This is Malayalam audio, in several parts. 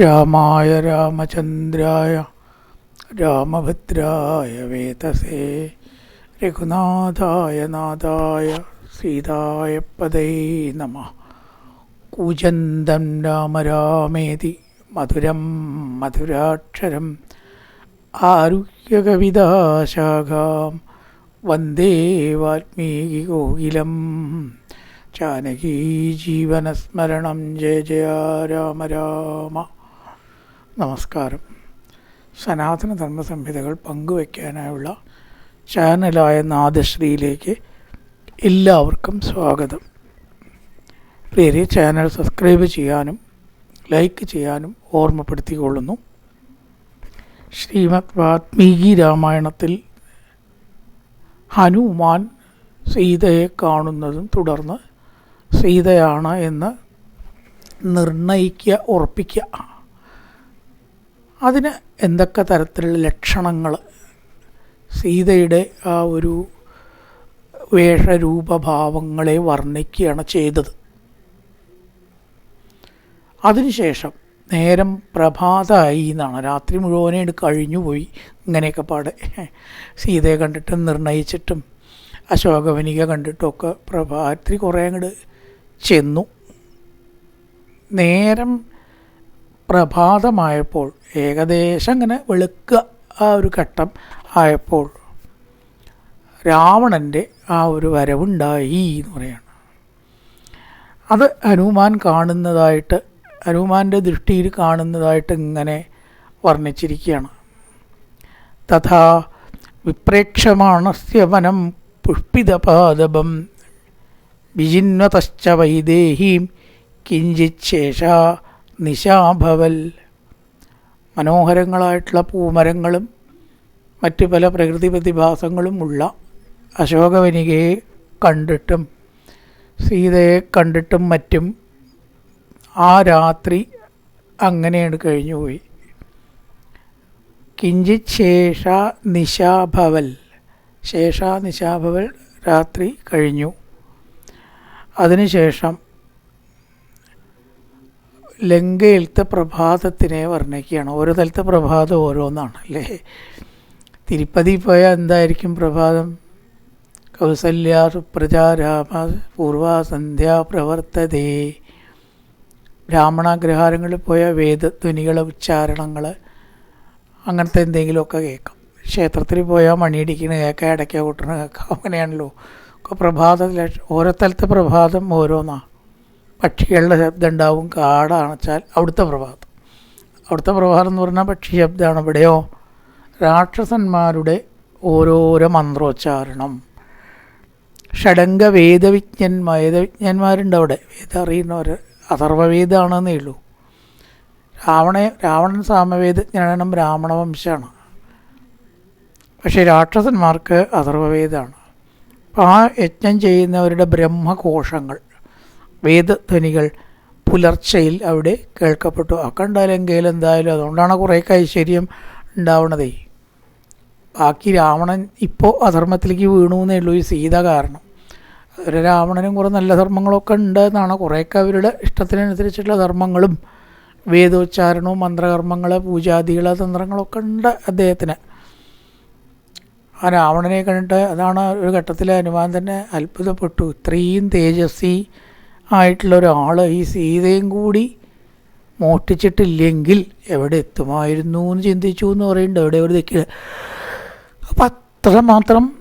രാമായ രാമചന്ദ്രായ രാമഭദ്രായ വേതസേ രഘുനാഥായ നാഥായ സീതായ പദൈ നമ. കൂജന്തം രാമ രാമേതി മധുരം മധുരാക്ഷരം ആരുഹ്യകവിതാശാഖാം വന്ദേ വാൽമീകികോകിലം ജാനകീ ജീവനസ്മരണം ജയ ജയ രാമ രാമ. നമസ്കാരം. സനാതന ധർമ്മ സംഹിതകൾ പങ്കുവയ്ക്കാനായുള്ള ചാനലായ നാദശ്രീയിലേക്ക് എല്ലാവർക്കും സ്വാഗതം. പ്രിയരെ ചാനൽ സബ്സ്ക്രൈബ് ചെയ്യാനും ലൈക്ക് ചെയ്യാനും ഓർമ്മപ്പെടുത്തിക്കൊള്ളുന്നു. ശ്രീമദ് വാത്മീകി രാമായണത്തിൽ ഹനുമാൻ സീതയെ കാണുന്നതും തുടർന്ന് സീതയാണ് എന്ന് നിർണയിക്കുക ഉറപ്പിക്കുക. അതിന് എന്തൊക്കെ തരത്തിലുള്ള ലക്ഷണങ്ങൾ സീതയുടെ ആ ഒരു വേഷരൂപഭാവങ്ങളെ വർണിക്കുകയാണ് ചെയ്തത്. അതിനുശേഷം നേരം പ്രഭാതമായി എന്നാണ്. രാത്രി മുഴുവനെ കഴിഞ്ഞുപോയി. ഇങ്ങനെയൊക്കെ പാടെ സീതയെ കണ്ടിട്ടും നിർണയിച്ചിട്ടും അശോകവനിക കണ്ടിട്ടുമൊക്കെ പ്രഭാത്രി കുറേ അങ്ങോട്ട് ചെന്നു. നേരം പ്രഭാതമായപ്പോൾ ഏകദേശം ഇങ്ങനെ വെളുക്കുക ആ ഒരു ഘട്ടം ആയപ്പോൾ രാവണന്റെ ആ ഒരു വരവുണ്ടായി എന്ന് പറയാണ്. അത് ഹനുമാൻ കാണുന്നതായിട്ട് ഹനുമാന്റെ ദൃഷ്ടിയിൽ കാണുന്നതായിട്ട് ഇങ്ങനെ വർണിച്ചിരിക്കുകയാണ്. തഥാ വിപ്രേക്ഷമാണസ്യ വനം പുഷ്പിതപാദപം വിജിന്വതശ്ച വൈദേഹീം കിഞ്ചിച്ഛേഷ നിശാഭവൽ. മനോഹരങ്ങളായിട്ടുള്ള പൂമരങ്ങളും മറ്റ് പല പ്രകൃതി പ്രതിഭാസങ്ങളും ഉള്ള അശോകവനികയെ കണ്ടിട്ടും സീതയെ കണ്ടിട്ടും മറ്റും ആ രാത്രി അങ്ങനെയാണ് കഴിഞ്ഞുപോയി. കിഞ്ചിത് ശേഷ നിശാഭവൽ. ശേഷ നിശാഭവൽ രാത്രി കഴിഞ്ഞു. അതിനുശേഷം ലങ്കയിലത്തെ പ്രഭാതത്തിനെ വർണിക്കുകയാണ്. ഓരോ തലത്തെ പ്രഭാതം ഓരോന്നാണ് അല്ലേ തിരുപ്പതി പോയാൽ എന്തായിരിക്കും പ്രഭാതം? കൗസല്യ സുപ്രചാരാമ പൂർവാസന്ധ്യ പ്രവർത്തതേ. ബ്രാഹ്മണാഗ്രഹാരങ്ങളിൽ പോയ വേദധ്വനികൾ ഉച്ചാരണങ്ങൾ അങ്ങനത്തെ എന്തെങ്കിലുമൊക്കെ കേൾക്കാം. ക്ഷേത്രത്തിൽ പോയാൽ മണിയടിക്കണ കേൾക്കാം ഇടയ്ക്ക കൂട്ടണ കേൾക്കാം അങ്ങനെയാണല്ലോ. ഒക്കെ പ്രഭാതത്തിലെ ഓരോ സ്ഥലത്തെ പ്രഭാതം ഓരോന്നാണ് പക്ഷികളുടെ ശബ്ദം ഉണ്ടാവും കാടണച്ചാൽ അവിടുത്തെ പ്രഭാതം. അവിടുത്തെ പ്രഭാതം എന്ന് പറഞ്ഞാൽ പക്ഷി ശബ്ദമാണ്. ഇവിടെയോ രാക്ഷസന്മാരുടെ ഓരോരോ മന്ത്രോച്ചാരണം. ഷഡംഗ വേദവിജ്ഞൻ വേദവിജ്ഞന്മാരുണ്ട് അവിടെ. വേദം അറിയുന്നവർ അഥർവവേദമാണെന്നേ ഉള്ളൂ. രാവണ രാവണൻ സാമവേദജ്ഞനാണ് ബ്രാഹ്മണ വംശമാണ്. പക്ഷേ രാക്ഷസന്മാർക്ക് അഥർവവേദമാണ് അപ്പോൾ ആ യജ്ഞം ചെയ്യുന്നവരുടെ ബ്രഹ്മകോശങ്ങൾ. വേദധ്വനികൾ പുലർച്ചയിൽ അവിടെ കേൾക്കപ്പെട്ടു. ഒക്കെ ഉണ്ടായാലെങ്കിലും എന്തായാലും അതുകൊണ്ടാണ് കുറേ ഐശ്വര്യം ഉണ്ടാവണതേ. ബാക്കി രാവണൻ ഇപ്പോൾ അധർമ്മത്തിലേക്ക് വീണു എന്നേ ഉള്ളൂ ഈ സീത കാരണം. ഒരു രാവണനും കുറേ നല്ല ധർമ്മങ്ങളൊക്കെ ഉണ്ട് എന്നാണ് കുറേയൊക്കെ അവരുടെ ഇഷ്ടത്തിനനുസരിച്ചിട്ടുള്ള ധർമ്മങ്ങളും വേദോച്ചാരണവും മന്ത്രകർമ്മങ്ങൾ പൂജാദികൾ തന്ത്രങ്ങളൊക്കെ ഉണ്ട് അദ്ദേഹത്തിന്. ആ രാവണനെ കണ്ടിട്ട് അതാണ് ഒരു ഘട്ടത്തിൽ ഹനുമാൻ തന്നെ അത്ഭുതപ്പെട്ടു. ഇത്രയും തേജസ്വി ആയിട്ടുള്ള ഒരാൾ ഈ സീതയും കൂടി മോഷ്ടിച്ചിട്ടില്ലെങ്കിൽ എവിടെ എത്തുമായിരുന്നു എന്ന് ചിന്തിച്ചു എന്ന് പറയുന്നുണ്ട്. എവിടെ എവിടെ ദിക്കിൽ അപ്പം അത്രമാത്രം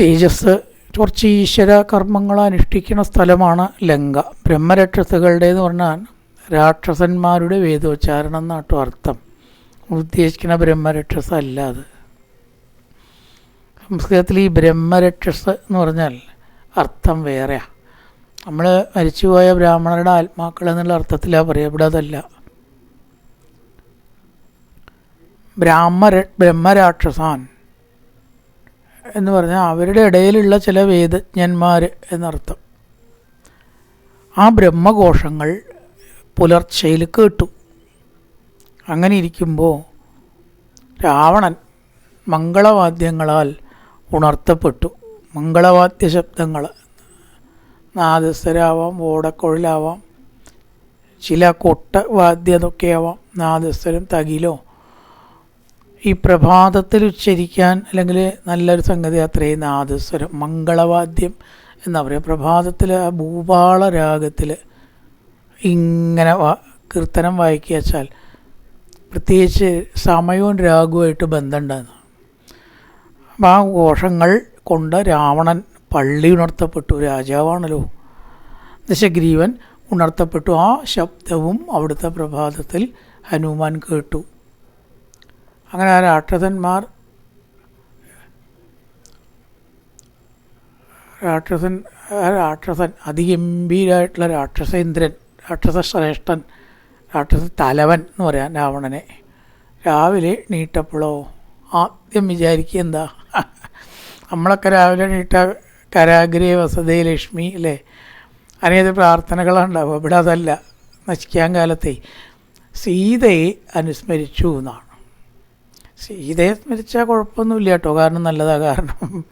തേജസ് കുറച്ച് ഈശ്വര കർമ്മങ്ങൾ അനുഷ്ഠിക്കുന്ന സ്ഥലമാണ് ലങ്ക. ബ്രഹ്മരക്ഷസുകളുടെ എന്ന് പറഞ്ഞാൽ രാക്ഷസന്മാരുടെ വേദോച്ചാരണം എന്നാട്ടോ അർത്ഥം. ഉദ്ദേശിക്കുന്ന ബ്രഹ്മരക്ഷസ് അല്ല അത്. സംസ്കൃതത്തിൽ ഈ ബ്രഹ്മരക്ഷസ് എന്ന് പറഞ്ഞാൽ അർത്ഥം വേറെയാണ് നമ്മൾ മരിച്ചുപോയ ബ്രാഹ്മണരുടെ ആത്മാക്കൾ എന്നുള്ള അർത്ഥത്തിലാണ് പറയുക ഇവിടെ അതല്ല ബ്രാഹ്മര ബ്രഹ്മരാക്ഷസാൻ എന്ന് പറഞ്ഞാൽ അവരുടെ ഇടയിലുള്ള ചില വേദജ്ഞന്മാർ എന്നർത്ഥം. ആ ബ്രഹ്മഘോഷങ്ങൾ പുലർച്ചയിൽ കേട്ടു. അങ്ങനെ ഇരിക്കുമ്പോൾ രാവണൻ മംഗളവാദ്യങ്ങളാൽ ഉണർത്തപ്പെട്ടു. മംഗളവാദ്യ ശബ്ദങ്ങൾ നാദസ്വരാവാം ഓടക്കുഴലാവാം ചില കൊട്ട വാദ്യമൊക്കെയാവാം നാദസ്വരം തകിലോ. ഈ പ്രഭാതത്തിൽ ഉച്ചരിക്കാൻ അല്ലെങ്കിൽ നല്ലൊരു സംഗതി അത്രയും നാദസ്വരം മംഗളവാദ്യം എന്താ പറയുക പ്രഭാതത്തിൽ ആ ഭൂപാള രാഗത്തിൽ ഇങ്ങനെ കീർത്തനം വായിക്കുക വെച്ചാൽ പ്രത്യേകിച്ച് സമയവും രാഗവുമായിട്ട് ബന്ധമുണ്ടെന്ന് അപ്പം ആ ഘോഷങ്ങൾ കൊണ്ട് രാവണൻ പള്ളി ഉണർത്തപ്പെട്ടു രാജാവാണല്ലോ. ദശഗ്രീവൻ ഉണർത്തപ്പെട്ടു. ആ ശബ്ദവും അവിടുത്തെ പ്രഭാതത്തിൽ ഹനുമാൻ കേട്ടു. അങ്ങനെ ആ രാക്ഷസന്മാർ രാക്ഷസൻ രാക്ഷസൻ അതിഗംഭീരമായിട്ടുള്ള രാക്ഷസേന്ദ്രൻ രാക്ഷസ ശ്രേഷ്ഠൻ രാക്ഷസ തലവൻ എന്ന് പറയാം രാവണനെ. രാവിലെ നീട്ടപ്പോഴോ ആദ്യം വിചാരിക്കുക എന്താ? നമ്മളൊക്കെ രാവിലെ നീട്ട കരാഗ്രേ വസതേ ലക്ഷ്മി അല്ലേ? അനേക പ്രാർത്ഥനകളുണ്ടാവും. ഇവിടെ അതല്ല. നശിക്കാൻ കാലത്തെ സീതയെ അനുസ്മരിച്ചു എന്നാണ്. സീതയെ സ്മരിച്ചാൽ കുഴപ്പമൊന്നുമില്ല കേട്ടോ. കാരണം നല്ലതാ. കാരണം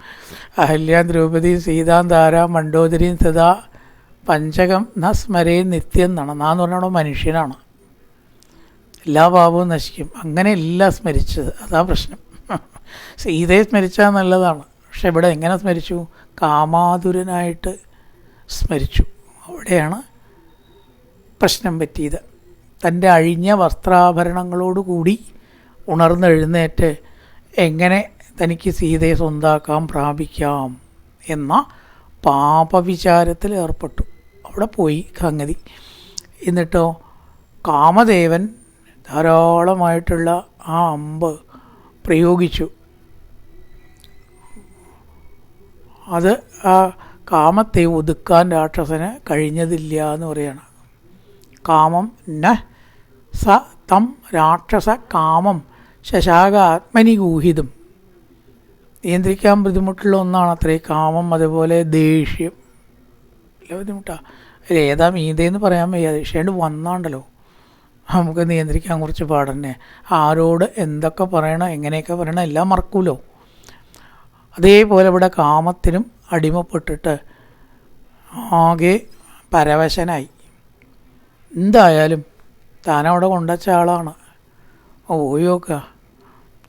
അഹല്യ ദ്രൗപദി സീതാം താര മണ്ഡോദരിയും സദാ പഞ്ചകം ന സ്മരേ നിത്യം എന്നാണ് നാന്ന് മനുഷ്യനാണ്. എല്ലാ പാപവും നശിക്കും. അങ്ങനെയല്ല സ്മരിച്ചത്. അതാ പ്രശ്നം. സീതയെ സ്മരിച്ചാൽ നല്ലതാണ്. പക്ഷെ ഇവിടെ എങ്ങനെ സ്മരിച്ചു? കാമാതുരനായിട്ട് സ്മരിച്ചു. അവിടെയാണ് പ്രശ്നം പറ്റിയത്. തന്റെ അഴിഞ്ഞ വസ്ത്രാഭരണങ്ങളോടുകൂടി ഉണർന്നെഴുന്നേറ്റ് എങ്ങനെ തനിക്ക് സീതയെ സ്വന്താക്കാൻ പ്രാപിക്കാം എന്ന പാപവിചാരത്തിൽ ഏർപ്പെട്ടു അവിടെ പോയി സംഗതി. എന്നിട്ടോ കാമദേവൻ ധാരാളമായിട്ടുള്ള ആ അമ്പ് പ്രയോഗിച്ചു. അത് ആ കാമത്തെ ഒതുക്കാൻ രാക്ഷസന് കഴിഞ്ഞതില്ല എന്ന് പറയണം. കാമം ന സ തം രാക്ഷസ കാമം ശശാക ആത്മനി ഗൂഹിതം. നിയന്ത്രിക്കാൻ ബുദ്ധിമുട്ടുള്ള ഒന്നാണ് അത്രേ കാമം അതുപോലെ ദേഷ്യം. അല്ല ബുദ്ധിമുട്ടാണ് അതിൽ ഏതാ മീതയെന്ന് പറയാൻ വയ്യ ദേഷ്യം വന്നാണ്ടല്ലോ. നമുക്ക് നിയന്ത്രിക്കാൻ കുറച്ച് പാടന്നെ. ആരോട് എന്തൊക്കെ പറയണം എങ്ങനെയൊക്കെ പറയണം എല്ലാം മറക്കൂലോ? അതേപോലെ ഇവിടെ കാമത്തിനും അടിമപ്പെട്ടിട്ട് ആകെ പരവശനായി. എന്തായാലും താനവിടെ കൊണ്ടുവച്ച ആളാണ്. പോയി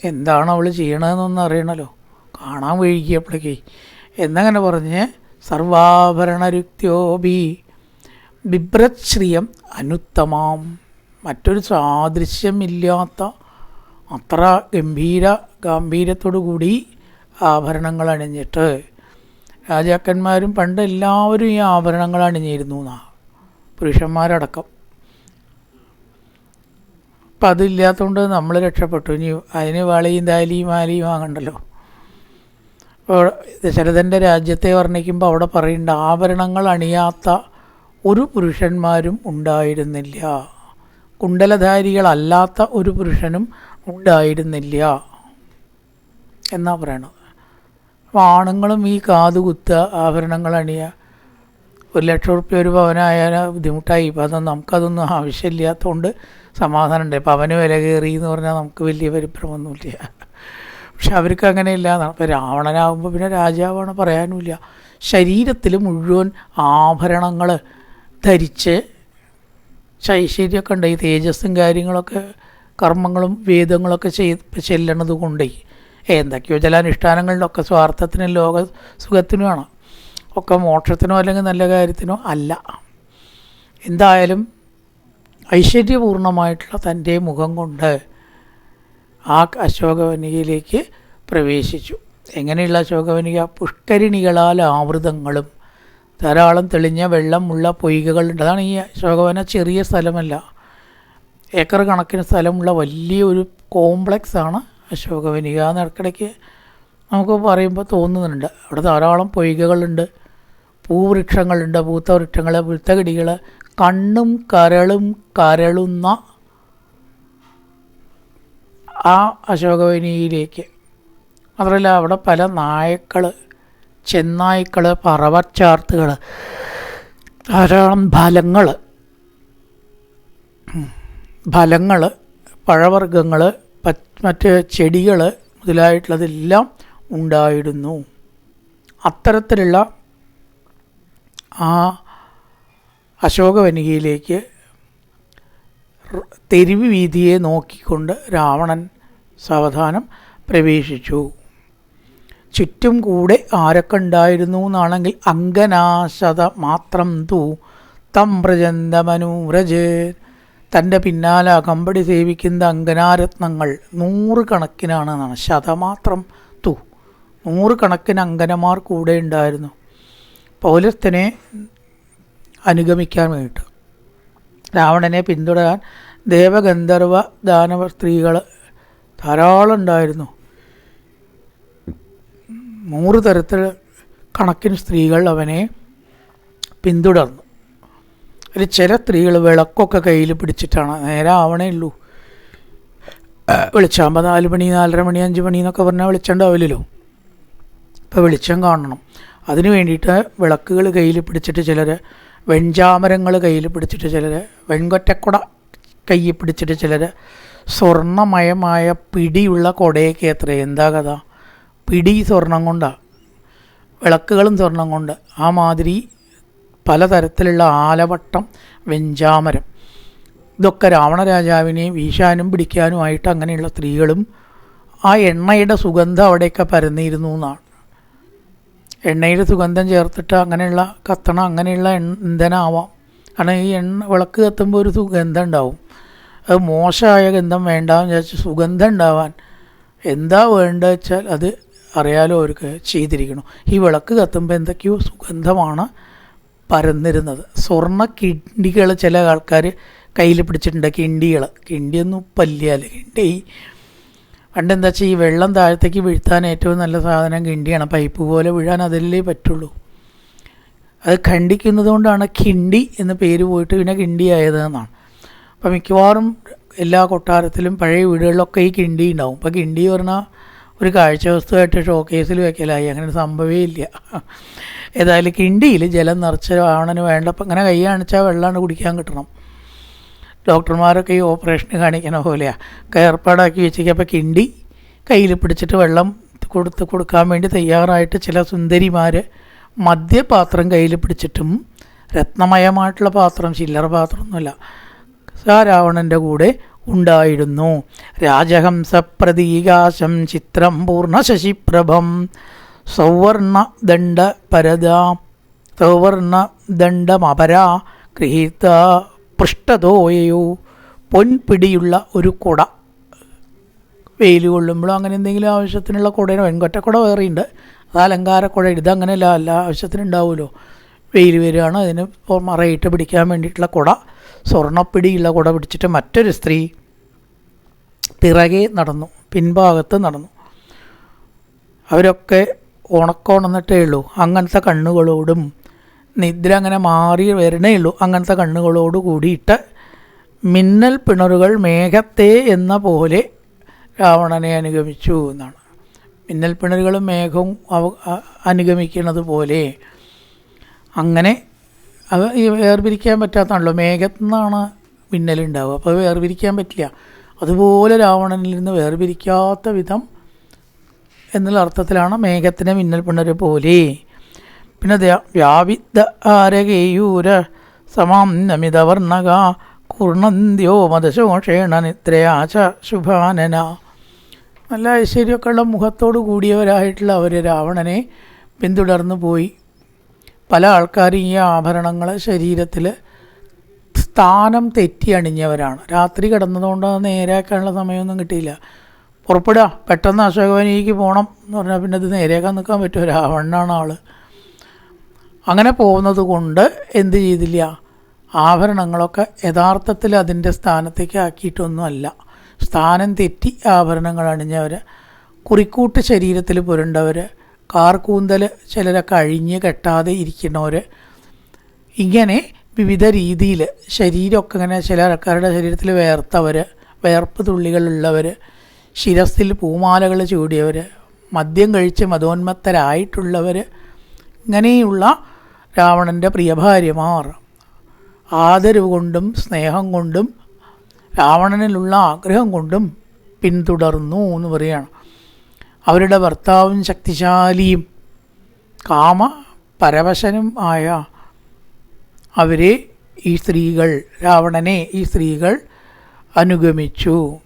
എന്താണ് അവൾ ചെയ്യണതെന്നൊന്നും അറിയണല്ലോ. കാണാൻ വൈകിയപ്പോഴേക്കേ എന്നങ്ങനെ പറഞ്ഞ് സർവാഭരണരുക്തിയോബി ബിഭ്രശ്രിയം അനുത്തമാം. മറ്റൊരു സാദൃശ്യമില്ലാത്ത അത്ര ഗംഭീര ഗാംഭീര്യത്തോടു കൂടി ആഭരണങ്ങൾ അണിഞ്ഞിട്ട് രാജാക്കന്മാരും പണ്ട് എല്ലാവരും ഈ ആഭരണങ്ങൾ അണിഞ്ഞിരുന്നു എന്നാ. പുരുഷന്മാരടക്കം. അപ്പം അതില്ലാത്തതുകൊണ്ട് നമ്മൾ രക്ഷപ്പെട്ടു. ഇനി അതിന് വളയും താലിയും മാലിയും വാങ്ങണ്ടല്ലോ. അപ്പോൾ ദശരഥന്റെ രാജ്യത്തെ വർണിക്കുമ്പോൾ അവിടെ പറയേണ്ട ആഭരണങ്ങൾ അണിയാത്ത ഒരു പുരുഷന്മാരും ഉണ്ടായിരുന്നില്ല. കുണ്ടലധാരികളല്ലാത്ത ഒരു പുരുഷനും ഉണ്ടായിരുന്നില്ല. എന്നാ പറയണത്? അപ്പോൾ ആണുങ്ങളും ഈ കാതുകുത്ത ആഭരണങ്ങൾ അണിയുക. ഒരു ലക്ഷം റുപ്യ ഒരു പവനായാൽ ബുദ്ധിമുട്ടായി. ഇപ്പം അതൊന്നും നമുക്കതൊന്നും ആവശ്യമില്ലാത്തതുകൊണ്ട് സമാധാനമുണ്ട്. പവന് വില കയറി എന്ന് പറഞ്ഞാൽ നമുക്ക് വലിയ പരിഭ്രമൊന്നുമില്ല പക്ഷെ അവർക്ക് അങ്ങനെയില്ല. ഇപ്പം രാവണനാകുമ്പോൾ പിന്നെ രാജാവാണ് പറയാനുമില്ല. ശരീരത്തിൽ മുഴുവൻ ആഭരണങ്ങൾ ധരിച്ച് ശൈശ്വര്യമൊക്കെ ഉണ്ട്. ഈ തേജസ്സും കാര്യങ്ങളൊക്കെ കർമ്മങ്ങളും വേദങ്ങളൊക്കെ ചെയ്ത് ചെല്ലണത് കൊണ്ടേ എന്തൊക്കെയോ ചില അനുഷ്ഠാനങ്ങളിലൊക്കെ സ്വാർത്ഥത്തിനും ലോക സുഖത്തിനുമാണ് ഒക്കെ മോക്ഷത്തിനോ അല്ലെങ്കിൽ നല്ല കാര്യത്തിനോ അല്ല. എന്തായാലും ഐശ്വര്യപൂർണമായിട്ടുള്ള തന്റെ മുഖം കൊണ്ട് ആ അശോകവനികയിലേക്ക് പ്രവേശിച്ചു. എങ്ങനെയുള്ള അശോകവനിക? പുഷ്കരിണികളാൽ ആവൃതങ്ങളും ധാരാളം തെളിഞ്ഞ വെള്ളമുള്ള പൊയ്കകളുണ്ട് അതാണ് ഈ അശോകവന ചെറിയ സ്ഥലമല്ല. ഏക്കർ കണക്കിന് സ്ഥലമുള്ള വലിയൊരു കോംപ്ലക്സ് ആണ് അശോകവനിക എന്ന് ഇടയ്ക്കിടയ്ക്ക് നമുക്ക് പറയുമ്പോൾ തോന്നുന്നുണ്ട്. അവിടെ ധാരാളം പൊയ്കകളുണ്ട്. പൂവൃക്ഷങ്ങളുണ്ട്. പൂത്ത വൃക്ഷങ്ങൾ പുൽത്തകിടികൾ കണ്ണും കരളും കരളുന്ന ആ അശോകവനിയിലേക്ക്. മാത്രമല്ല അവിടെ പല നായക്കൾ ചെന്നായ്ക്കൾ പറവച്ചാർത്തുകൾ ധാരാളം ഫലങ്ങൾ ഫലങ്ങൾ പഴവർഗങ്ങൾ മറ്റ് ചെടികൾ മുതലായിട്ടുള്ളതെല്ലാം ഉണ്ടായിരുന്നു. അത്തരത്തിലുള്ള ആ അശോകവനികയിലേക്ക് തെരുവ് വീതിയെ നോക്കിക്കൊണ്ട് രാവണൻ സാവധാനം പ്രവേശിച്ചു. ചുറ്റും കൂടെ ആരൊക്കെ ഉണ്ടായിരുന്നു എന്നാണെങ്കിൽ അങ്കനാശത മാത്രം തൂ തം പ്രജന്തമനുരജ് തന്റെ പിന്നാലെ അകമ്പടി സേവിക്കുന്ന അങ്കനാരത്നങ്ങൾ നൂറുകണക്കിനാണ് എന്നാണ്. ശതമാത്രം തു. നൂറുകണക്കിന് അങ്കനമാർ കൂടെ ഉണ്ടായിരുന്നു. പൗലസ്തനെ അനുഗമിക്കാൻ വേണ്ടിയിട്ട്. രാവണനെ പിന്തുടരാൻ ദേവഗന്ധർവ ദാനവ സ്ത്രീകൾ ധാരാളം ഉണ്ടായിരുന്നു. നൂറ് തരത്തിൽ കണക്കിന് സ്ത്രീകൾ അവനെ പിന്തുടർന്നു. അതിൽ ചില സ്ത്രീകൾ വിളക്കൊക്കെ കയ്യിൽ പിടിച്ചിട്ടാണ്. നേരെ ആവണേ ഉള്ളൂ. വെളിച്ചാകുമ്പോൾ നാല് മണി നാലര മണി അഞ്ച് മണി എന്നൊക്കെ പറഞ്ഞാൽ വെളിച്ചമുണ്ടാവില്ലല്ലോ ഇപ്പോൾ വെളിച്ചം കാണണം. അതിന് വേണ്ടിയിട്ട് വിളക്കുകൾ കയ്യിൽ പിടിച്ചിട്ട് ചിലർ വെഞ്ചാമരങ്ങൾ കയ്യിൽ പിടിച്ചിട്ട് ചിലർ വെൺകൊറ്റക്കുട കയ്യിൽ പിടിച്ചിട്ട് ചിലർ സ്വർണമയമായ പിടിയുള്ള കൊടയൊക്കെ എത്ര എന്താ കഥ? പിടി സ്വർണം കൊണ്ടാണ് വിളക്കുകളും സ്വർണം കൊണ്ട്. ആ മാതിരി പലതരത്തിലുള്ള ആലവട്ടം വെഞ്ചാമരം. ഇതൊക്കെ രാവണരാജാവിനെ വീശാനും പിടിക്കാനുമായിട്ട് അങ്ങനെയുള്ള സ്ത്രീകളും ആ എണ്ണയുടെ സുഗന്ധം അവിടെയൊക്കെ പരന്നിരുന്നു എന്നാണ്. എണ്ണയുടെ സുഗന്ധം ചേർത്തിട്ട് അങ്ങനെയുള്ള കത്തണ അങ്ങനെയുള്ള ഇന്ധനമാവാം കാരണം ഈ എണ്ണ വിളക്ക് കത്തുമ്പോൾ ഒരു സുഗന്ധം ഉണ്ടാവും. അത് മോശമായ ഗന്ധം വേണ്ടാന്ന് വിചാരിച്ച് സുഗന്ധം ഉണ്ടാവാൻ എന്താ വേണ്ടത് വെച്ചാൽ അത് അറിയാലോ അവർക്ക് ചെയ്തിരിക്കണം. ഈ വിളക്ക് കത്തുമ്പോൾ എന്തൊക്കെയോ സുഗന്ധമാണ് പരന്നിരുന്നത്. സ്വർണ കിണ്ടികൾ ചില ആൾക്കാർ കയ്യിൽ പിടിച്ചിട്ടുണ്ട്. കിണ്ടികൾ കിണ്ടിയൊന്നും പല്ലിയല്ല കിണ്ടി. പണ്ട് എന്താ വെച്ചാൽ ഈ വെള്ളം താഴത്തേക്ക് വീഴ്ത്താൻ ഏറ്റവും നല്ല സാധനം കിണ്ടിയാണ്. പൈപ്പ് പോലെ വീഴാൻ അതിലേ പറ്റുള്ളൂ. അത് ഖണ്ഡിക്കുന്നതുകൊണ്ടാണ് കിണ്ടി എന്ന പേര് പോയിട്ട് പിന്നെ കിണ്ടി ആയത് എന്നാണ്. അപ്പം മിക്കവാറും എല്ലാ കൊട്ടാരത്തിലും പഴയ വീടുകളിലൊക്കെ ഈ കിണ്ടി ഉണ്ടാവും. അപ്പോൾ കിണ്ടി പറഞ്ഞാൽ ഒരു കാഴ്ച വസ്തുവായിട്ട് ഷോക്കേസിൽ വെക്കലായി. അങ്ങനെ ഒരു സംഭവമേ ഇല്ല. ഏതായാലും കിണ്ടിയിൽ ജലം നിറച്ച് ആവണന് വേണ്ടപ്പോൾ ഇങ്ങനെ കൈ കാണിച്ചാൽ വെള്ളമാണ് കുടിക്കാൻ കിട്ടണം. ഡോക്ടർമാരൊക്കെ ഈ ഓപ്പറേഷന് കാണിക്കണ പോലെയാണ് കയർപ്പാടാക്കി വെച്ചേക്കുക അപ്പോൾ കിണ്ടി കയ്യിൽ പിടിച്ചിട്ട് വെള്ളം കൊടുത്ത് കൊടുക്കാൻ വേണ്ടി തയ്യാറായിട്ട് ചില സുന്ദരിമാർ മദ്യപാത്രം കയ്യിൽ പിടിച്ചിട്ടും രത്നമയമായിട്ടുള്ള പാത്രം ചില്ലറ പാത്രമൊന്നുമില്ല രാവണന്റെ കൂടെ ഉണ്ടായിരുന്നു. രാജഹംസ പ്രതീകാശം ചിത്രം പൂർണ ശശിപ്രഭം സൗവർണ ദണ്ഡ പരദാ സൗവർണ ദണ്ഡമപരാ ഗൃഹീത പൃഷ്ഠതോയയോ പൊൻപിടിയുള്ള ഒരു കുട. വെയിൽ കൊള്ളുമ്പോഴോ അങ്ങനെ എന്തെങ്കിലും ആവശ്യത്തിനുള്ള കുടയോ വെൺകൊറ്റക്കുട വേറെയുണ്ട്. അത് അലങ്കാരക്കുട ഇതങ്ങനെയല്ല എല്ലാ ആവശ്യത്തിനും ഉണ്ടാവുമല്ലോ വെയിൽ വരികയാണ് അതിന് മറയിട്ട് പിടിക്കാൻ വേണ്ടിയിട്ടുള്ള കുട സ്വർണപ്പിടിയുള്ള കുട പിടിച്ചിട്ട് മറ്റൊരു സ്ത്രീ പിറകെ നടന്നു പിൻഭാഗത്ത് നടന്നു. അവരൊക്കെ ഉണക്കോണന്നിട്ടേ ഉള്ളൂ. അങ്ങനത്തെ കണ്ണുകളോടും നിദ്ര അങ്ങനെ മാറി വരണേ ഉള്ളൂ. അങ്ങനത്തെ കണ്ണുകളോട് കൂടിയിട്ട് മിന്നൽ പിണറുകൾ മേഘത്തെ എന്ന പോലെ രാവണനെ അനുഗമിച്ചു എന്നാണ്. മിന്നൽ പിണറുകളും മേഘവും അനുഗമിക്കുന്നത് പോലെ അങ്ങനെ അത് ഈ വേർപിരിക്കാൻ പറ്റാത്തതാണല്ലോ. മേഘത്തു നിന്നാണ് മിന്നലുണ്ടാവുക. അപ്പോൾ വേർപിരിക്കാൻ പറ്റില്ല. അതുപോലെ രാവണനിൽ നിന്ന് വേർപിരിക്കാത്ത വിധം എന്നുള്ള അർത്ഥത്തിലാണ് മേഘത്തിനെ മിന്നൽ പിണര് പോലെ. പിന്നെ വ്യാവിദ്ധ ആരകേയൂര സമാം കുർണന്ത്യോ മതശോഷേണ നിത്രയാച ശുഭാനന. നല്ല ഐശ്വര്യമൊക്കെ ഉള്ള മുഖത്തോട് കൂടിയവരായിട്ടുള്ള അവർ രാവണനെ പിന്തുടർന്നു പോയി. പല ആൾക്കാരും ഈ ആഭരണങ്ങൾ ശരീരത്തിൽ സ്ഥാനം തെറ്റി അണിഞ്ഞവരാണ്. രാത്രി കിടന്നതുകൊണ്ട് അത് നേരെയാക്കാനുള്ള സമയമൊന്നും കിട്ടിയില്ല. പുറപ്പെടുക പെട്ടെന്ന് അശോകവനിക്ക് പോകണം എന്ന് പറഞ്ഞാൽ പിന്നെ ഇത് നേരെയാക്കാൻ നിൽക്കാൻ പറ്റുമോ രാവണനാണ് ആൾ അങ്ങനെ പോകുന്നത് കൊണ്ട് എന്ത് ചെയ്തില്ല. ആഭരണങ്ങളൊക്കെ യഥാർത്ഥത്തിൽ അതിന്റെ സ്ഥാനത്തേക്ക് ആക്കിയിട്ടൊന്നുമല്ല. സ്ഥാനം തെറ്റി ആഭരണങ്ങൾ അണിഞ്ഞവർ കുറിക്കൂട്ട് ശരീരത്തിൽ പുരണ്ടവർ കാർക്കൂന്തൽ ചിലരൊക്കെ അഴിഞ്ഞ് കെട്ടാതെ ഇരിക്കുന്നവർ ഇങ്ങനെ വിവിധ രീതിയിൽ ശരീരമൊക്കെ ഇങ്ങനെ ചില ആൾക്കാരുടെ ശരീരത്തിൽ വേർത്തവർ വേർപ്പ് തുള്ളികളുള്ളവർ ശിരസിൽ പൂമാലകൾ ചൂടിയവർ മദ്യം കഴിച്ച് മതോന്മത്തരായിട്ടുള്ളവർ ഇങ്ങനെയുള്ള രാവണന്റെ പ്രിയഭാര്യമാർ. ആദരവ് കൊണ്ടും സ്നേഹം കൊണ്ടും രാവണനിലുള്ള ആഗ്രഹം കൊണ്ടും പിന്തുടർന്നു എന്ന് പറയുകയാണ്. അവരുടെ ഭർത്താവും ശക്തിശാലിയും കാമ പരവശനും ആയ അവരെ ഈ സ്ത്രീകൾ രാവണനെ ഈ സ്ത്രീകൾ അനുഗമിച്ചു.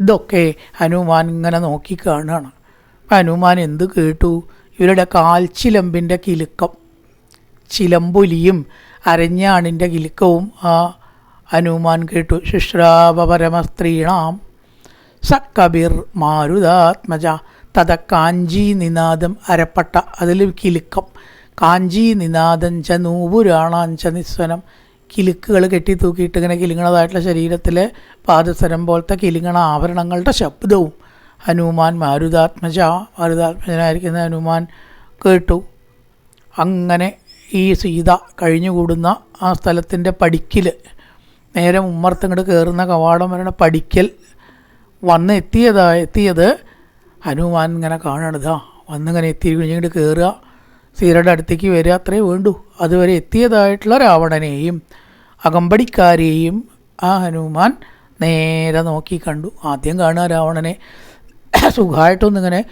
ഇതൊക്കെ ഹനുമാൻ ഇങ്ങനെ നോക്കി കാണുകയാണ് അപ്പം ഹനുമാൻ എന്ത് കേട്ടു? ഇവരുടെ കാൽച്ചിലമ്പിന്റെ കിലുക്കം ചിലമ്പൊലിയും അരഞ്ഞാണിന്റെ കിലുക്കവും ആ ഹനുമാൻ കേട്ടു. ശുശ്രാപരമസ്ത്രീണാം സ കബിർ മാരുതാത്മജ. തത കാഞ്ചി നിനാദം അരപ്പട്ട. അതിൽ കിലുക്കം. കാഞ്ചി നിനാദം ച നൂപുരാണാം ച നിസ്വനം കിലുക്കുകൾ കെട്ടി തൂക്കിയിട്ട് ഇങ്ങനെ കിലുങ്ങണതായിട്ടുള്ള ശരീരത്തിലെ പാദസരം പോലത്തെ കിലുങ്ങണ ആഭരണങ്ങളുടെ ശബ്ദവും ഹനുമാൻ മാരുതാത്മജ. മാരുതാത്മജനായിരിക്കുന്ന ഹനുമാൻ കേട്ടു. അങ്ങനെ ഈ സീത കഴിഞ്ഞുകൂടുന്ന ആ സ്ഥലത്തിന്റെ പടിക്കൽ നേരെ ഉമ്മർത്തിങ്ങോട്ട് കയറുന്ന കവാടം വരണ പടിക്കൽ വന്ന് എത്തിയതാ എത്തിയത് ഹനുമാൻ ഇങ്ങനെ കാണണതാ വന്നിങ്ങനെ എത്തി കഴിഞ്ഞിട്ട് കയറുക സീരയുടെ അടുത്തേക്ക് വരിക. അത്രേ വേണ്ടൂ. അതുവരെ എത്തിയതായിട്ടുള്ള രാവണനെയും അകമ്പടിക്കാരെയും ആ ഹനുമാൻ നേരെ നോക്കി കണ്ടു. ആദ്യം കാണുക രാവണനെ. സുഖമായിട്ടൊന്നിങ്ങനെ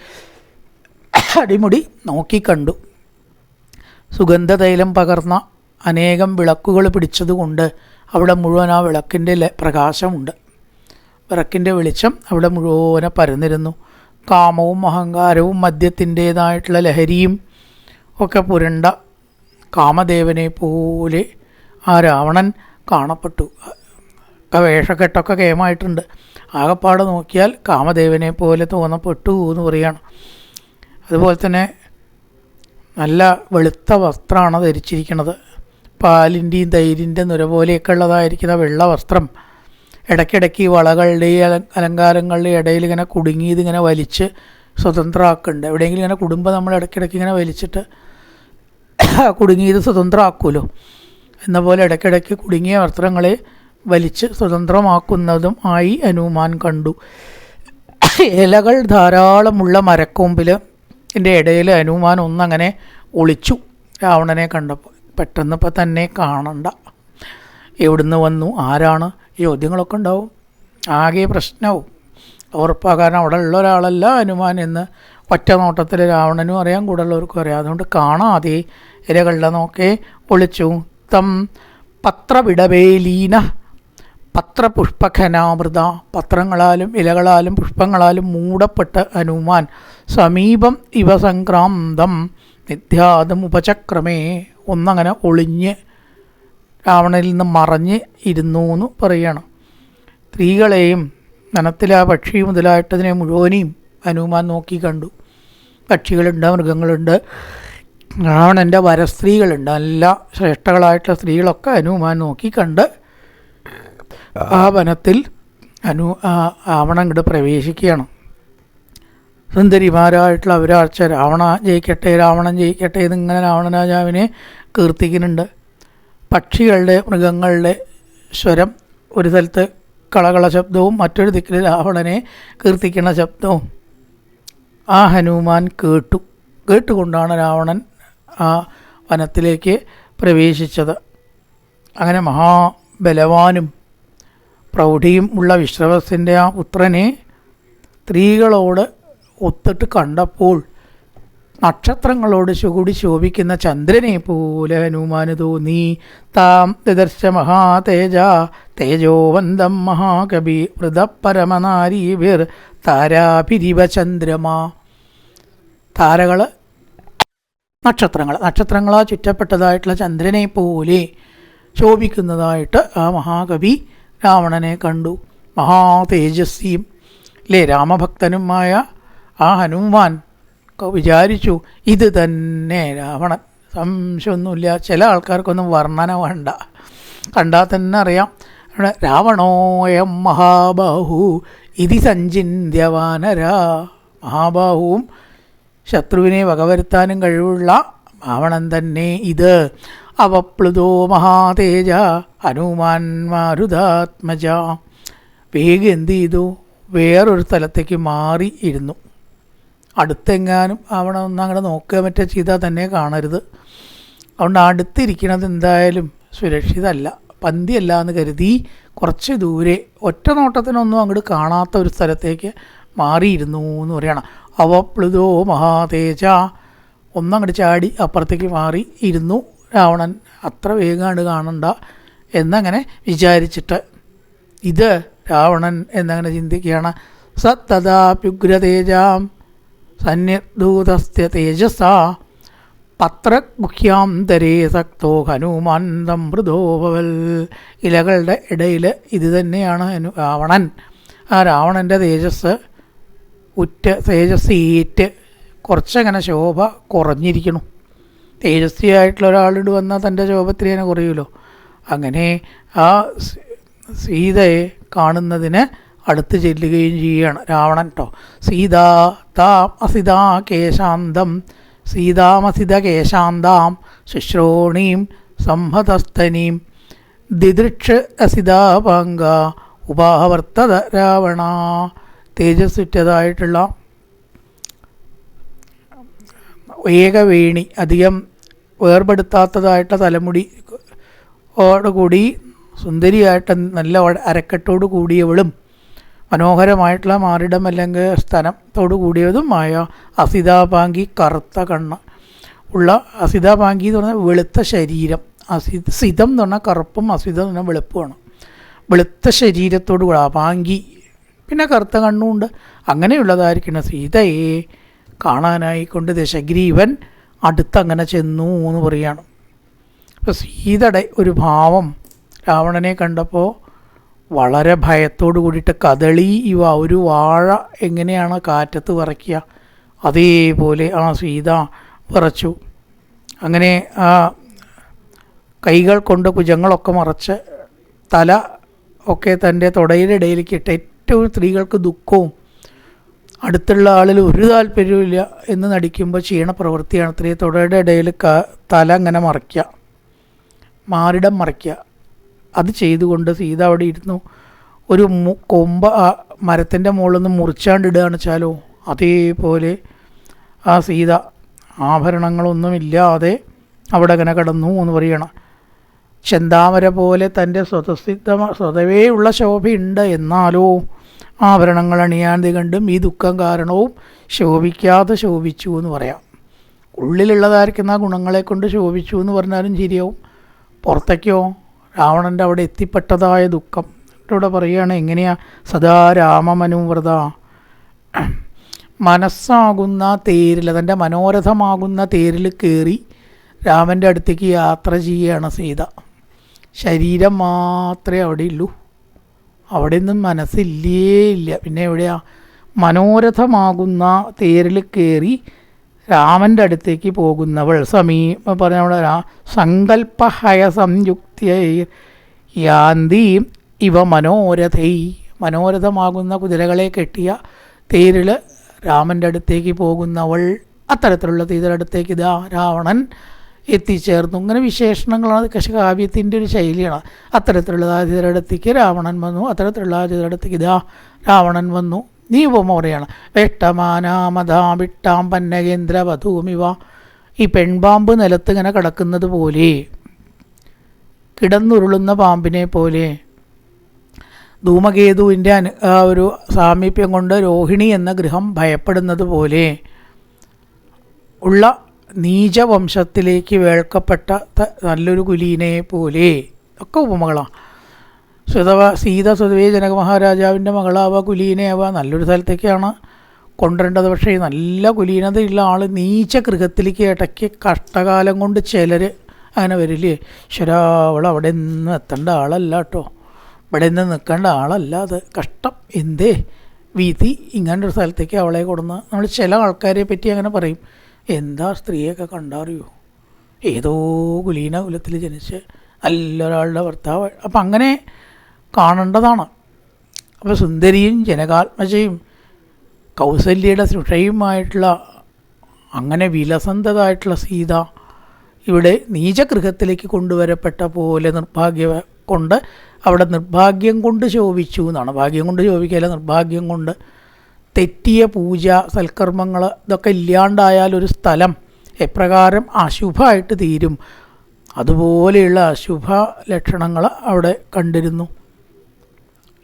അടിമുടി നോക്കിക്കണ്ടു സുഗന്ധതൈലം പകർന്ന അനേകം വിളക്കുകൾ പിടിച്ചതുകൊണ്ട് അവിടെ മുഴുവൻ ആ വിളക്കിന്റെ പ്രകാശമുണ്ട്. വിളക്കിന്റെ വെളിച്ചം അവിടെ മുഴുവനെ പരന്നിരുന്നു. കാമവും അഹങ്കാരവും മദ്യത്തിന്റേതായിട്ടുള്ള ലഹരിയും ഒക്കെ പുരണ്ട കാമദേവനെ പോലെ ആ രാവണൻ കാണപ്പെട്ടു. വേഷക്കെട്ടൊക്കെ കേമായിട്ടുണ്ട്. ആകപ്പാട് നോക്കിയാൽ കാമദേവനെ പോലെ തോന്നപ്പെട്ടു എന്ന് പറയുകയാണ് അതുപോലെ തന്നെ നല്ല വെളുത്ത വസ്ത്രമാണ് ധരിച്ചിരിക്കുന്നത്. പാലിന്റെയും തൈരിന്റെ നുര പോലെയൊക്കെ ഉള്ളതായിരിക്കുന്ന വെള്ള വസ്ത്രം ഇടയ്ക്കിടയ്ക്ക് ഈ വളകളുടെയും ഈ അലങ്കാരങ്ങളുടെയും ഇടയിൽ ഇങ്ങനെ കുടുങ്ങിയത് ഇങ്ങനെ വലിച്ച് സ്വതന്ത്രമാക്കുന്നുണ്ട്. എവിടെയെങ്കിലും ഇങ്ങനെ കുടുംബം നമ്മൾ ഇടയ്ക്കിടയ്ക്ക് ഇങ്ങനെ വലിച്ചിട്ട് കുടുങ്ങിയത് സ്വതന്ത്രമാക്കുമല്ലോ. എന്ന പോലെ ഇടയ്ക്കിടയ്ക്ക് കുടുങ്ങിയ വസ്ത്രങ്ങളെ വലിച്ച് സ്വതന്ത്രമാക്കുന്നതും ആയി അനുമാൻ കണ്ടു. ഇലകൾ ധാരാളമുള്ള മരക്കൊമ്പിൽ എന്റെ ഇടയിൽ അനുമാൻ ഒന്നങ്ങനെ ഒളിച്ചു രാവണനെ കണ്ടപ്പോൾ. പെട്ടെന്ന് ഇപ്പം തന്നെ കാണണ്ട. എവിടുന്ന് വന്നു? ആരാണ്? ചോദ്യങ്ങളൊക്കെ ഉണ്ടാവും ആകെ പ്രശ്നവും. കാരണം അവിടെ ഉള്ള ഒരാളല്ല ഹനുമാൻ എന്ന് ഒറ്റ നോട്ടത്തിൽ രാവണനും അറിയാം കൂടെ ഉള്ളവർക്കും അറിയാം. അതുകൊണ്ട് കാണാതെ ഇരകളുടെ നോക്കെ ഒളിച്ചു തം പത്രവിടവേലീന പത്രപുഷ്പഖനാമൃത പത്രങ്ങളാലും ഇലകളാലും പുഷ്പങ്ങളാലും മൂടപ്പെട്ട ഹനുമാൻ. സമീപം ഇവ സംക്രാന്തം നിത്യാദം ഉപചക്രമേ ഒന്നങ്ങനെ ഒളിഞ്ഞ് രാവണനിൽ നിന്ന് മറഞ്ഞ് ഇരുന്നു എന്ന് പറയുകയാണ് സ്ത്രീകളെയും നനത്തിലെ ആ പക്ഷി മുതലായിട്ടതിനെ മുഴുവനെയും ഹനുമാൻ നോക്കി കണ്ടു. പക്ഷികളുണ്ട് മൃഗങ്ങളുണ്ട്. രാവണന്റെ വരസ്ത്രീകളുണ്ട്. നല്ല ശ്രേഷ്ഠകളായിട്ടുള്ള സ്ത്രീകളൊക്കെ ഹനുമാൻ നോക്കി കണ്ട് ആ വനത്തിൽ അനു രാവണൻ ഇങ്ങോട്ട് പ്രവേശിക്കുകയാണ്. സുന്ദരിമാരായിട്ടുള്ള അവരാഴ്ച രാവണ ജയിക്കട്ടെ രാവണൻ ജയിക്കട്ടെ എന്നിങ്ങനെ രാവണ രാജാവിനെ കീർത്തിക്കുന്നുണ്ട്. പക്ഷികളുടെ മൃഗങ്ങളുടെ സ്വരം ഒരു സ്ഥലത്ത് കളകള ശബ്ദവും മറ്റൊരു ദിക്കിൽ രാവണനെ കീർത്തിക്കുന്ന ശബ്ദവും. ആ ഹനുമാൻ കേട്ടു. കേട്ടുകൊണ്ടാണ് രാവണൻ ആ വനത്തിലേക്ക് പ്രവേശിച്ചത്. അങ്ങനെ മഹാബലവാനും പ്രൗഢിയും ഉള്ള വിശ്രവസിന്റെ ആ പുത്രനെ സ്ത്രീകളോട് ഒത്തിട്ട് കണ്ടപ്പോൾ നക്ഷത്രങ്ങളോട് ചുകൂടി ശോഭിക്കുന്ന ചന്ദ്രനെ പോലെ ഹനുമാന് തോന്നി താം ദിദർശ മഹാതേജ തേജോവന്തം മഹാകവി വൃതപരമനാരീവിർ താരാഭിരിവ ചന്ദ്രമാ. താരകൾ നക്ഷത്രങ്ങൾ നക്ഷത്രങ്ങളാ ചുറ്റപ്പെട്ടതായിട്ടുള്ള ചന്ദ്രനെ പോലെ ശോഭിക്കുന്നതായിട്ട് ആ മഹാകവി രാവണനെ കണ്ടു. മഹാതേജസ്വിയും അല്ലേ രാമഭക്തനുമായ ആ ഹനുമാൻ വിചാരിച്ചു ഇത് തന്നെ രാവണൻ. സംശയമൊന്നുമില്ല. ചില ആൾക്കാർക്കൊന്നും വർണന വേണ്ട. കണ്ടാൽ തന്നെ അറിയാം. രാവണോയം മഹാബാഹു ഇതി സഞ്ചിന്യവാനര മഹാബാഹുവും ശത്രുവിനെ വകവരുത്താനും കഴിവുള്ള രാവണൻ തന്നെ ഇത്. അവപ്ലുതോ മഹാതേജ ഹനുമാൻ മാരുതാത്മജ വേഗം എന്ത് ചെയ്തു? വേറൊരു സ്ഥലത്തേക്ക് മാറി ഇരുന്നു അടുത്തെങ്ങാനും അവിടെ ഒന്ന് അങ്ങനെ നോക്കുക മറ്റേ ചെയ്താൽ തന്നെ കാണരുത്. അതുകൊണ്ട് അടുത്തിരിക്കണത് എന്തായാലും സുരക്ഷിതമല്ല പന്തിയല്ല എന്ന് കരുതി കുറച്ച് ദൂരെ ഒറ്റ നോട്ടത്തിനൊന്നും അങ്ങോട്ട് കാണാത്ത ഒരു സ്ഥലത്തേക്ക് മാറിയിരുന്നു എന്ന് പറയണം. അവപ്ലുതോ മഹാതേജ. ഒന്നങ്ങോട്ട് ചാടി അപ്പുറത്തേക്ക് മാറി ഇരുന്നു. രാവണൻ അത്ര വേഗമാണ് കാണണ്ട എന്നങ്ങനെ വിചാരിച്ചിട്ട് ഇത് രാവണൻ എന്നങ്ങനെ ചിന്തിക്കുകയാണ്. സത്തദാപ്യുഗ്രതേജാം സന്നിർദൂതസ്യ തേജസ. പത്രഗുഹ്യാന്തരേ സക്തോ ഹനുമാന്തം മൃദോഭവൽ ഇലകളുടെ ഇടയിൽ ഇത് തന്നെയാണ് രാവണൻ. ആ രാവണന്റെ തേജസ് ഉറ്റ തേജസ് ഏറ്റ് കുറച്ചങ്ങനെ ശോഭ കുറഞ്ഞിരിക്കണം തേജസ്വിയായിട്ടുള്ള ഒരാളോട് വന്നാൽ തന്റെ ശോഭത്തിൽ തന്നെ കുറയുമല്ലോ. അങ്ങനെ ആ സീതയെ കാണുന്നതിന് അടുത്ത് ചെല്ലുകയും ചെയ്യുകയാണ് രാവണൻ കേട്ടോ സീതാ താം അസിതാ കേശാന്തം. സീതാമസിത കേശാന്താം. ശുശ്രോണീം സംഹതസ്തനീം ദിദൃക്ഷ അസിതാപാങ്ക ഉപാവർത്തത രാവണ. തേജസ്സുറ്റതായിട്ടുള്ള ഏകവേണി. അധികം വേർപെടുത്താത്തതായിട്ട തലമുടി ഓടുകൂടി സുന്ദരിയായിട്ട് നല്ല അരക്കെട്ടോട് കൂടിയവളും മനോഹരമായിട്ടുള്ള മാറിടം അല്ലെങ്കിൽ സ്ഥലത്തോട് കൂടിയതുമായ അസിതാപാങ്കി കറുത്ത കണ്ണ് ഉള്ള അസിതാപാങ്കി എന്ന് പറഞ്ഞാൽ വെളുത്ത ശരീരം. അസി സിതം എന്ന് പറഞ്ഞാൽ കറുപ്പും അസിതം എന്ന് പറഞ്ഞാൽ വെളുപ്പുമാണ്. വെളുത്ത ശരീരത്തോട് കൂടെ പാങ്കി പിന്നെ കറുത്ത കണ്ണുമുണ്ട് അങ്ങനെയുള്ളതായിരിക്കണം സീതയെ കാണാനായിക്കൊണ്ട് ദശഗ്രീവൻ അടുത്തങ്ങനെ ചെന്നു എന്ന് പറയാണ്. അപ്പോൾ സീതയുടെ ഒരു ഭാവം രാവണനെ കണ്ടപ്പോൾ വളരെ ഭയത്തോട് കൂടിയിട്ട് കദളി ഇവ ഒരു വാഴ എങ്ങനെയാണ് കാറ്റത്ത് വിറയ്ക്കുക അതേപോലെ ആ സീത വിറച്ചു. അങ്ങനെ ആ കൈകൾ കൊണ്ട് ഭുജങ്ങളൊക്കെ മറച്ച് തല ഒക്കെ തന്റെ തുടയുടെ ഇടയിലേക്ക് ഇട്ട് ഏറ്റവും സ്ത്രീകൾക്ക് ദുഃഖവും. അടുത്തുള്ള ആളിൽ ഒരു താല്പര്യവുമില്ല എന്ന് നടിക്കുമ്പോൾ ചെയ്യണ പ്രവൃത്തിയാണ്. സ്ത്രീ തുടയുടെ ഇടയിൽ തല അങ്ങനെ മറയ്ക്കുക മാറിടം മറയ്ക്കുക അത് ചെയ്തുകൊണ്ട് സീത അവിടെ ഇരുന്നു. ഒരു കൊമ്പ മരത്തിന്റെ മുകളിൽ നിന്ന് മുറിച്ചാണ്ടിടുകയാണ് വെച്ചാലോ അതേപോലെ ആ സീത ആഭരണങ്ങളൊന്നുമില്ലാതെ അവിടെ അങ്ങനെ കിടന്നു എന്ന് പറയണം ചെന്താമര പോലെ തന്റെ സ്വതസിദ്ധ സ്വതവേയുള്ള ശോഭയുണ്ട്. എന്നാലോ ആഭരണങ്ങൾ അണിയാതെ കണ്ടും ഈ ദുഃഖം കാരണവും ശോഭിക്കാതെ ശോഭിച്ചു എന്ന് പറയാം. ഉള്ളിലുള്ളതായിരിക്കുന്ന ആ ഗുണങ്ങളെ കൊണ്ട് ശോഭിച്ചു എന്ന് പറഞ്ഞാലും ശരിയാവും. പുറത്തേക്കോ രാവണന്റെ അവിടെ എത്തിപ്പെട്ടതായ ദുഃഖം. ഇവിടെ പറയുകയാണ് എങ്ങനെയാ? സദാ രാമമനുവ്രത. മനസ്സാകുന്ന തേരിൽ തന്റെ മനോരഥമാകുന്ന തേരിൽ കയറി രാമന്റെ അടുത്തേക്ക് യാത്ര ചെയ്യുകയാണ് സീത. ശരീരം മാത്രമേ അവിടെ ഉള്ളൂ. അവിടെ നിന്നും മനസ്സില്ലേ ഇല്ല. പിന്നെ എവിടെയാ? മനോരഥമാകുന്ന തേരിൽ കയറി രാമന്റെ അടുത്തേക്ക് പോകുന്നവൾ സമീ പറഞ്ഞ സങ്കല്പഹയ രാ സംയുക്തിയ യാന്തീം ഇവ മനോരഥൈ. മനോരഥമാകുന്ന കുതിരകളെ കെട്ടിയ തേരിൽ രാമന്റെ അടുത്തേക്ക് പോകുന്നവൾ അത്തരത്തിലുള്ള തീരുടെ അടുത്തേക്ക് ഇതാ രാവണൻ എത്തിച്ചേർന്നു. ഇങ്ങനെ വിശേഷണങ്ങളാണ്. കശകാവ്യത്തിന്റെ ഒരു ശൈലിയാണ്. അത്തരത്തിലുള്ള തീരുടെ അടുത്തേക്ക് രാവണൻ വന്നു. അത്തരത്തിലുള്ള തീരുടെ അടുത്തേക്ക് ഇതാ രാവണൻ വന്നു. നീ ഉപമ പറയാണ് വെട്ടമാനാമതാ വിട്ടാം പന്നകേന്ദ്ര വധൂമിവ ഈ പെൺപാമ്പ് നിലത്ത് ഇങ്ങനെ കിടക്കുന്നത് പോലെ കിടന്നുരുളുന്ന പാമ്പിനെ പോലെ. ധൂമകേതുവിന്റെ അനു ഒരു സാമീപ്യം കൊണ്ട് രോഹിണി എന്ന ഗൃഹം ഭയപ്പെടുന്നത് പോലെ ഉള്ള നീചവംശത്തിലേക്ക് വേൾക്കപ്പെട്ട നല്ലൊരു കുലീനയെ പോലെ. ഒക്കെ ഉപമകളാണ് സ്വതവ സീത സ്വതവേ ജനക മഹാരാജാവിന്റെ മകളാവ കുലീനയാവ നല്ലൊരു സ്ഥലത്തേക്കാണ് കൊണ്ടുവരേണ്ടത്. പക്ഷേ നല്ല കുലീനതയുള്ള ആൾ നീച്ച ഗൃഹത്തിലേക്ക് ഇടയ്ക്ക് കഷ്ടകാലം കൊണ്ട് ചിലർ അങ്ങനെ വരില്ലേ അവൾ അവിടെ നിന്ന് എത്തേണ്ട ആളല്ല കേട്ടോ ഇവിടെ നിന്ന് നിൽക്കേണ്ട ആളല്ല അത്. കഷ്ടം. എന്തേ? വീതി ഇങ്ങനൊരു സ്ഥലത്തേക്ക് അവളെ കൊടുന്ന? നമ്മൾ ചില ആൾക്കാരെ പറ്റി അങ്ങനെ പറയും. എന്താ സ്ത്രീയൊക്കെ കണ്ടറിയോ? ഏതോ കുലീന കുലത്തിൽ ജനിച്ച് നല്ലൊരാളുടെ ഭർത്താവ്. അപ്പം അങ്ങനെ കാണേണ്ടതാണ്. അപ്പോൾ സുന്ദരിയും ജനകാത്മജയും കൗസല്യയുടെ സുഷയുമായിട്ടുള്ള അങ്ങനെ വിലസന്ധതായിട്ടുള്ള സീത ഇവിടെ നീചഗൃഹത്തിലേക്ക് കൊണ്ടുവരപ്പെട്ട പോലെ നിർഭാഗ്യ കൊണ്ട് അവിടെ നിർഭാഗ്യം കൊണ്ട് ശോഭിച്ചു എന്നാണ്. ഭാഗ്യം കൊണ്ട് ശോഭിക്കുകയല്ല നിർഭാഗ്യം കൊണ്ട് തെറ്റിയ പൂജ സൽക്കർമ്മങ്ങൾ ഇതൊക്കെ ഇല്ലാണ്ടായാൽ ഒരു സ്ഥലം എപ്രകാരം അശുഭമായിട്ട് തീരും. അതുപോലെയുള്ള അശുഭ ലക്ഷണങ്ങൾ അവിടെ കണ്ടിരുന്നു.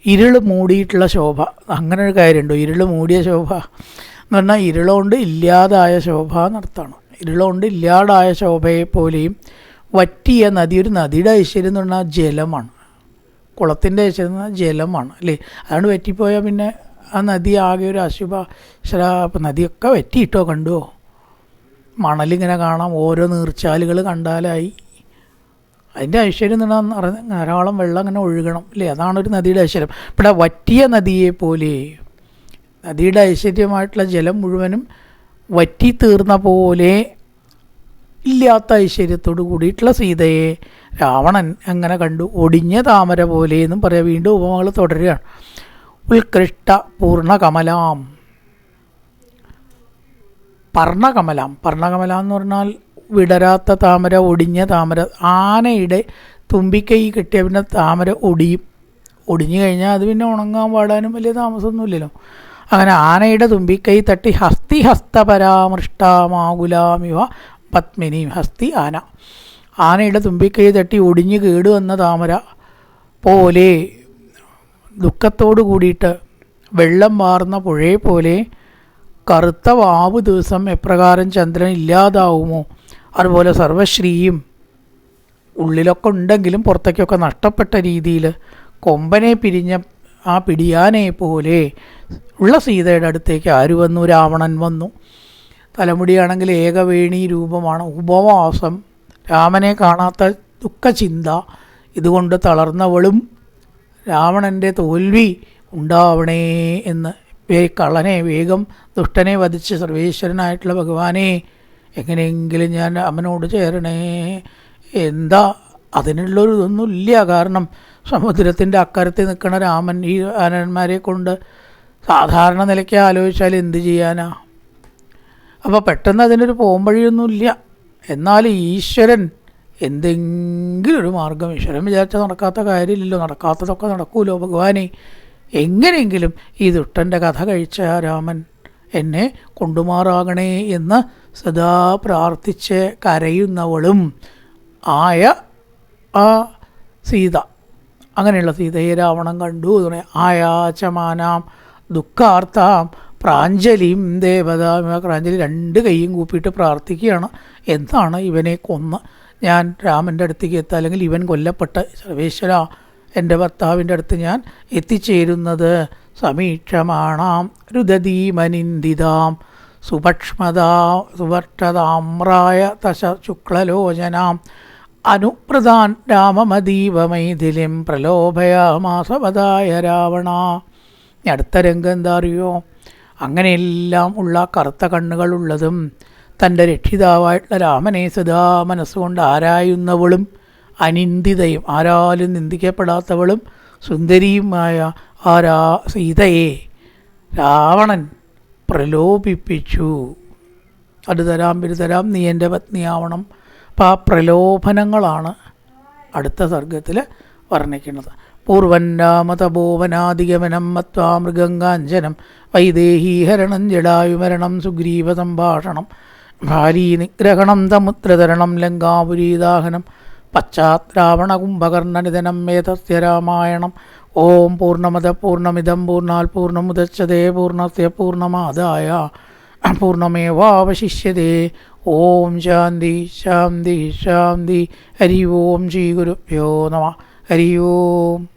ഇരുൾ മൂടിയിട്ടുള്ള ശോഭ അങ്ങനെ ഒരു കാര്യമുണ്ടോ. ഇരുൾ മൂടിയ ശോഭ എന്ന് പറഞ്ഞാൽ ഇരുളുകൊണ്ട് ഇല്ലാതായ ശോഭ എന്നർത്ഥമാണ്. ഇരുളുകൊണ്ട് ഇല്ലാടായ ശോഭയെ പോലെയും വറ്റിയ നദി ഒരു നദിയുടെ ഐശ്വര്യം എന്ന് പറഞ്ഞാൽ ജലമാണ്. കുളത്തിന്റെ ഐശ്വര്യം എന്ന് പറഞ്ഞാൽ ജലമാണ് അല്ലേ? അതാണ് വറ്റിപ്പോയാൽ പിന്നെ ആ നദി ആകെ ഒരു അശുഭ ശരാ അപ്പം നദിയൊക്കെ വറ്റിയിട്ടോ കണ്ടുവോ? മണലിങ്ങനെ കാണാം ഓരോ നീർച്ചാലുകൾ കണ്ടാലായി. അതിന്റെ ഐശ്വര്യം എന്ന് പറഞ്ഞാൽ ധാരാളം വെള്ളം അങ്ങനെ ഒഴുകണം അല്ലേ? അതാണ് ഒരു നദിയുടെ ഐശ്വര്യം. ഇവിടെ വറ്റിയ നദിയെ പോലെ നദിയുടെ ഐശ്വര്യമായിട്ടുള്ള ജലം മുഴുവനും വറ്റി തീർന്ന പോലെ ഇല്ലാത്ത ഐശ്വര്യത്തോടു കൂടിയിട്ടുള്ള സീതയെ രാവണൻ അങ്ങനെ കണ്ടു. ഒടിഞ്ഞ താമര പോലെ എന്നും പറയാം. വീണ്ടും ഉപമകൾ തുടരുകയാണ്. ഉത്കൃഷ്ട പൂർണകമലാം പർണകമലാം. പർണകമല എന്ന് പറഞ്ഞാൽ വിടരാത്ത താമര ഒടിഞ്ഞ താമര ആനയുടെ തുമ്പിക്കൈ കിട്ടിയ പിന്നെ താമര ഒടിയും. ഒടിഞ്ഞു കഴിഞ്ഞാൽ അത് പിന്നെ ഉണങ്ങാൻ പാടാനും വലിയ താമസമൊന്നുമില്ലല്ലോ. അങ്ങനെ ആനയുടെ തുമ്പിക്കൈ തട്ടി ഹസ്തി ഹസ്തപരാമൃഷ്ടാമാകുലാമിവ പത്മിനിയും ഹസ്തി ആന. ആനയുടെ തുമ്പിക്കൈ തട്ടി ഒടിഞ്ഞു കേടുവന്ന താമര പോലെ ദുഃഖത്തോടു കൂടിയിട്ട് വെള്ളം മാറുന്ന പുഴയെ പോലെ കറുത്ത വാവ് ദിവസം എപ്രകാരം ചന്ദ്രൻ ഇല്ലാതാവുമോ? അതുപോലെ സർവശ്രീയും ഉള്ളിലൊക്കെ ഉണ്ടെങ്കിലും പുറത്തേക്കൊക്കെ നഷ്ടപ്പെട്ട രീതിയിൽ കൊമ്പനെ പിരിഞ്ഞ ആ പിടിയാനെ പോലെ ഉള്ള സീതയുടെ അടുത്തേക്ക് ആര് വന്നു? രാവണൻ വന്നു. തലമുടിയാണെങ്കിൽ ഏകവേണി രൂപമാണ്. ഉപവാസം. രാമനെ കാണാത്ത ദുഃഖചിന്ത ഇതുകൊണ്ട് തളർന്നവളും രാവണന്റെ തോൽവി ഉണ്ടാവണേ എന്ന് കള്ളനെ വേഗം ദുഷ്ടനെ വധിച്ച് സർവേശ്വരനായിട്ടുള്ള ഭഗവാനെ എങ്ങനെയെങ്കിലും ഞാൻ അമ്മനോട് ചേരണേ. എന്താ? അതിനുള്ളൊരു ഇതൊന്നും കാരണം സമുദ്രത്തിന്റെ അക്കരത്തിൽ നിൽക്കുന്ന രാമൻ ഈ ആനന്മാരെ കൊണ്ട് സാധാരണ നിലയ്ക്ക് ആലോചിച്ചാൽ എന്ത് ചെയ്യാനാ? അപ്പോൾ പെട്ടെന്ന് അതിനൊരു പോകുമ്പഴിയൊന്നുമില്ല എന്നാൽ ഈശ്വരൻ എന്തെങ്കിലും ഒരു മാർഗം ഈശ്വരൻ വിചാരിച്ചാൽ നടക്കാത്ത കാര്യമില്ലല്ലോ നടക്കാത്തതൊക്കെ നടക്കൂലോ ഭഗവാനെ? എങ്ങനെയെങ്കിലും ഈ ദുഷ്ടന്റെ കഥ കഴിച്ച രാമൻ എന്നെ കൊണ്ടുമാറാകണേ എന്ന് സദാ പ്രാർത്ഥിച്ച് കരയുന്നവളും ആയ ആ സീത. അങ്ങനെയുള്ള സീതയെ രാവണം കണ്ടു ആയാചമാനാം ദുഃഖാർത്താം പ്രാഞ്ജലിയും ദേവതാം. പ്രാഞ്ജലി രണ്ട് കൈയും കൂപ്പിയിട്ട് പ്രാർത്ഥിക്കുകയാണ്. എന്താണ് ഇവനെ കൊന്ന്? ഞാൻ രാമന്റെ അടുത്തേക്ക് എത്തുക അല്ലെങ്കിൽ ഇവൻ കൊല്ലപ്പെട്ട സർവേശ്വര എന്റെ ഭർത്താവിന്റെ അടുത്ത് ഞാൻ എത്തിച്ചേരുന്നത് സമീക്ഷമാണാം രുദധീമനിന്ദിതാം സുഭക്ഷ്മതാ സുഭക്ഷതാമ്രായ തശ ശുക്ലലോചനാം അനുപ്രദാൻ രാമമതീവമൈഥിലിം പ്രലോഭയാമാസവതായ രാവണ. അടുത്ത രംഗം എന്താ അറിയോ? അങ്ങനെയെല്ലാം ഉള്ള കറുത്ത കണ്ണുകളുള്ളതും തന്റെ രക്ഷിതാവായിട്ടുള്ള രാമനെ സദാ മനസ്സുകൊണ്ട് ആരായുന്നവളും അനിന്ദിതയും ആരാലും നിന്ദിക്കപ്പെടാത്തവളും സുന്ദരിയുമായ ആ രാ സീതയെ രാവണൻ പ്രലോഭിപ്പിച്ചു. അത് തരാം ഇത് തരാം നീ എന്റെ പത്നിയാവണം. അപ്പം ആ പ്രലോഭനങ്ങളാണ് അടുത്ത സർഗത്തിൽ വർണിക്കുന്നത്. പൂർവൻ രാമതപോവനാദിഗമനം മത്വാ മൃഗങ്കാഞ്ചനം വൈദേഹീഹരണം ജടായുമരണം സുഗ്രീവ സംഭാഷണം ഭാരീ നിഗ്രഹണം തമുദ്രതരണം ലങ്കാപുരീദാഹനം പശ്ചാത്രാവണ കുംഭകർണനിധനം മേധസ്യ രാമായണം ഓം പൂർണമത പൂർണമിതം പൂർണാൽ പൂർണമുദച്ഛതേ പൂർണസ്യ പൂർണമാദായ പൂർണമേവാവശിഷ്യതേ ഓം ശാന്തി ശാന്തി ശാന്തി. ഹരി ഓം ശ്രീ ഗുരുഭ്യോ നമ. ഹരി ഓം.